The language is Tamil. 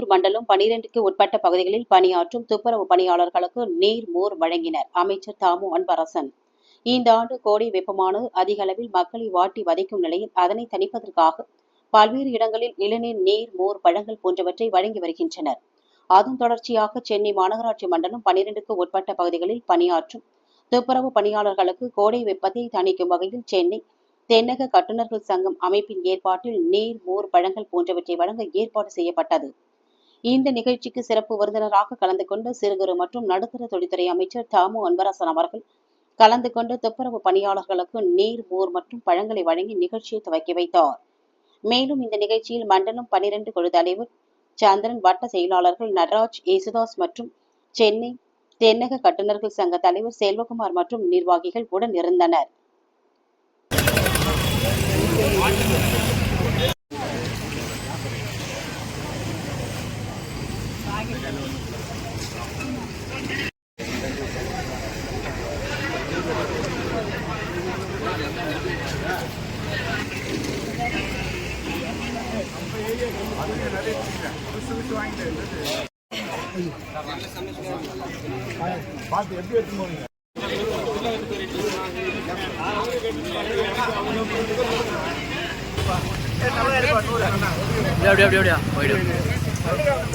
ஓசூர் மண்டலம் பனிரெண்டுக்கு உட்பட்ட பகுதிகளில் பணியாற்றும் துப்புரவு பணியாளர்களுக்கு நீர் மோர் வழங்கினர். அமைச்சர் தாமு அன்பரசன். இந்த ஆண்டு கோடை வெப்பமானது அதிக அளவில் மக்களை வாட்டி வதைக்கும் நிலையில் அதனை தணிப்பதற்காக பல்வேறு இடங்களில் இளநீர் நீர் மோர் பழங்கள் போன்றவற்றை வழங்கி வருகின்றனர். அதன் தொடர்ச்சியாக சென்னை மாநகராட்சி மண்டலம் பனிரெண்டுக்கு உட்பட்ட பகுதிகளில் பணியாற்றும் துப்புரவு பணியாளர்களுக்கு கோடை வெப்பத்தை தணிக்கும் வகையில் சென்னை தென்னக கட்டுநர்கள் சங்கம் அமைப்பின் ஏற்பாட்டில் நீர் மோர் பழங்கள் போன்றவற்றை வழங்க ஏற்பாடு செய்யப்பட்டது. இந்த நிகழ்ச்சிக்கு சிறப்பு விருந்தினராக கலந்து கொண்ட சிறு குறு மற்றும் நடுத்தர தொழில்துறை அமைச்சர் தாமு அன்பரசன் அவர்கள் கலந்து கொண்டு துப்புரவு பணியாளர்களுக்கு நீர் மோர் மற்றும் பழங்களை வழங்கி நிகழ்ச்சியை துவக்கி வைத்தார். மேலும் இந்த நிகழ்ச்சியில் மண்டலம் பனிரெண்டு குழு தலைவர் சந்திரன் வட்ட செயலாளர்கள் நடராஜ் ஏசுதாஸ் மற்றும் சென்னை தென்னக கட்டுநர்கள் சங்க தலைவர் செல்வகுமார் மற்றும் நிர்வாகிகள் உடன் இருந்தனர். பார்த்து எப்படி எடுத்து போனீங்க அப்படியே அப்படியே அப்படியே. போயிடு. Gracias.